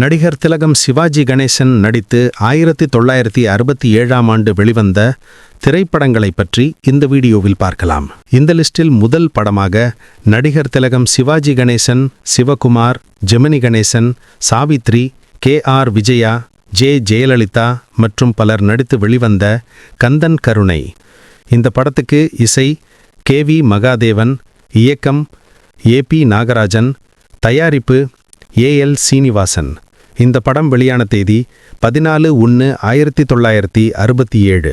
நடிகர் திலகம் சிவாஜி கணேசன் நடித்து ஆயிரத்தி தொள்ளாயிரத்தி அறுபத்தி ஏழாம் ஆண்டு வெளிவந்த திரைப்படங்களை பற்றி இந்த வீடியோவில் பார்க்கலாம். இந்த லிஸ்டில் முதல் படமாக நடிகர் திலகம் Sivaji Ganesan Sivakumar Gemini Ganesan Savitri K R Vijaya J Jayalalithaa மற்றும் பலர் நடித்து வெளிவந்த கந்தன் கருணை. இந்த படத்துக்கு இசை கே வி மகாதேவன் இயக்கம் ஏ பி நாகராஜன் தயாரிப்பு ஏ எல் சீனிவாசன். இந்த படம் வெளியான தேதி பதினாலு ஒன்று ஆயிரத்தி தொள்ளாயிரத்தி அறுபத்தி ஏழு.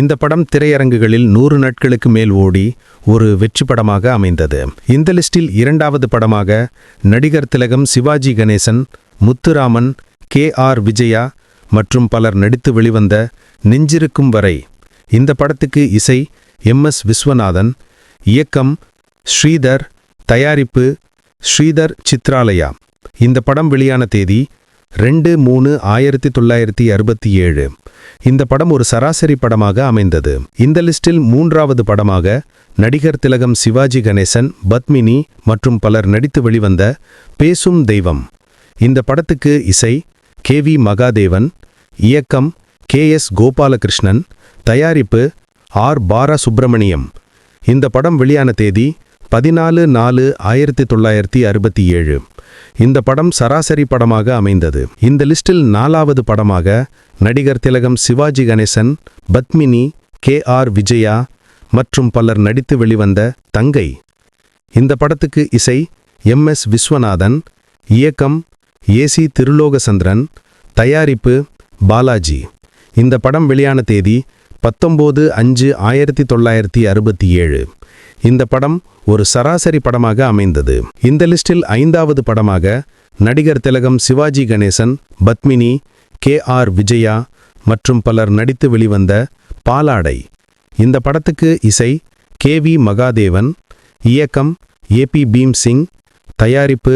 இந்த படம் திரையரங்குகளில் நூறு நாட்களுக்கு மேல் ஓடி ஒரு வெற்றி படமாக அமைந்தது. இந்த லிஸ்டில் இரண்டாவது படமாக நடிகர் திலகம் சிவாஜி கணேசன் முத்துராமன் கே ஆர் விஜயா மற்றும் பலர் நடித்து வெளிவந்த நெஞ்சிருக்கும் வரை. இந்த படத்துக்கு இசை எம் எஸ் விஸ்வநாதன் இயக்கம் ஸ்ரீதர் தயாரிப்பு ஸ்ரீதர் சித்ராலயா. இந்த படம் வெளியான தேதி ரெண்டு மூணு ஆயிரத்தி தொள்ளாயிரத்தி அறுபத்தி ஏழு. இந்த படம் ஒரு சராசரி படமாக அமைந்தது. இந்த லிஸ்டில் மூன்றாவது படமாக நடிகர் திலகம் சிவாஜி கணேசன் பத்மினி மற்றும் பலர் நடித்து வெளிவந்த பேசும் தெய்வம். இந்த படத்துக்கு இசை கே வி மகாதேவன் இயக்கம் கே எஸ் கோபாலகிருஷ்ணன் தயாரிப்பு ஆர் பாரா சுப்பிரமணியம் இந்த படம் வெளியான தேதி பதினாலு நாலு ஆயிரத்தி தொள்ளாயிரத்தி அறுபத்தி ஏழு. இந்த படம் சராசரி படமாக அமைந்தது. இந்த லிஸ்டில் நாலாவது படமாக நடிகர் திலகம் சிவாஜி கணேசன் பத்மினி கே ஆர் விஜயா மற்றும் பலர் நடித்து வெளிவந்த தங்கை. இந்த படத்துக்கு இசை எம் எஸ் விஸ்வநாதன் இயக்கம் ஏசி திருலோகசந்திரன் தயாரிப்பு பாலாஜி. இந்த படம் வெளியான தேதி பத்தொம்போது அஞ்சு ஆயிரத்தி தொள்ளாயிரத்தி அறுபத்தி ஏழு. இந்த படம் ஒரு சராசரி படமாக அமைந்தது. இந்த லிஸ்டில் ஐந்தாவது படமாக நடிகர் திலகம் சிவாஜி கணேசன் பத்மினி கே ஆர் விஜயா மற்றும் பலர் நடித்து வெளிவந்த பாலாடை. இந்த படத்துக்கு இசை கே வி மகாதேவன் இயக்கம் ஏ பி பீம் சிங் தயாரிப்பு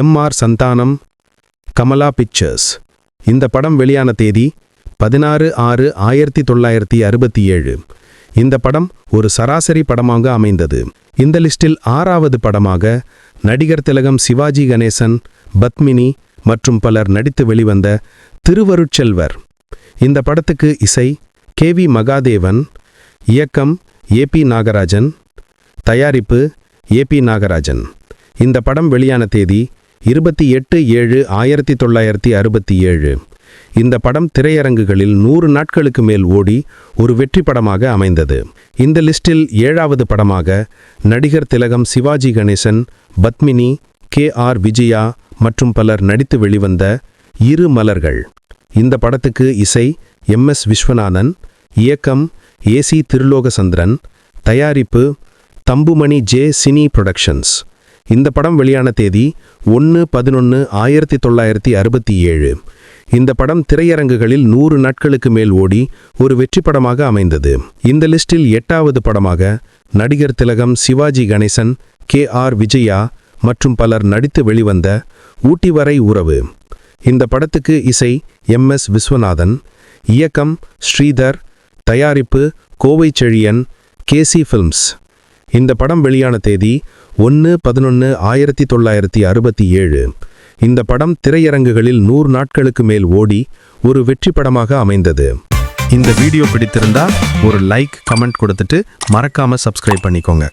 M R Santhanam Kamala Pictures. இந்த படம் வெளியான தேதி பதினாறு ஆறு ஆயிரத்தி தொள்ளாயிரத்தி அறுபத்தி ஏழு. இந்த படம் ஒரு சராசரி படமாக அமைந்தது. இந்த லிஸ்டில் ஆறாவது படமாக நடிகர் திலகம் சிவாஜி கணேசன் பத்மினி மற்றும் பலர் நடித்து வெளிவந்த திருவருட்செல்வர். இந்த படத்துக்கு இசை கே வி மகாதேவன் இயக்கம் ஏ பி நாகராஜன் தயாரிப்பு ஏ பி நாகராஜன். இந்த படம் வெளியான தேதி இருபத்தி எட்டு ஏழு ஆயிரத்தி தொள்ளாயிரத்தி அறுபத்தி ஏழு. இந்த படம் திரையரங்குகளில் நூறு நாட்களுக்கு மேல் ஓடி ஒரு வெற்றி படமாக அமைந்தது. இந்த லிஸ்டில் ஏழாவது படமாக நடிகர் திலகம் சிவாஜி கணேசன் பத்மினி கே ஆர் விஜயா மற்றும் பலர் நடித்து வெளிவந்த இரு மலர்கள். இந்த படத்துக்கு இசை எம் எஸ் விஸ்வநாதன் இயக்கம் ஏசி திருலோகசந்திரன் தயாரிப்பு தம்புமணி ஜே சினி புரொடக்ஷன்ஸ். இந்த படம் வெளியான தேதி ஒன்று பதினொன்று ஆயிரத்தி தொள்ளாயிரத்தி அறுபத்தி ஏழு. இந்த படம் திரையரங்குகளில் நூறு நாட்களுக்கு மேல் ஓடி ஒரு வெற்றி படமாக அமைந்தது. இந்த லிஸ்டில் எட்டாவது படமாக நடிகர் திலகம் சிவாஜி கணேசன் கே ஆர் விஜயா மற்றும் பலர் நடித்து வெளிவந்த ஊட்டி வரை உறவு. இந்த படத்துக்கு இசை எம் எஸ் விஸ்வநாதன் இயக்கம் ஸ்ரீதர் தயாரிப்பு கோவை செழியன் கேசி ஃபில்ம்ஸ். இந்த படம் வெளியான தேதி ஒன்று பதினொன்று ஆயிரத்தி தொள்ளாயிரத்தி அறுபத்தி ஏழு. இந்த படம் திரையரங்குகளில் நூறு நாட்களுக்கு மேல் ஓடி ஒரு வெற்றி படமாக அமைந்தது. இந்த வீடியோ பிடித்திருந்தா ஒரு லைக் கமெண்ட் கொடுத்துட்டு மறக்காம சப்ஸ்கிரைப் பண்ணிக்கோங்க.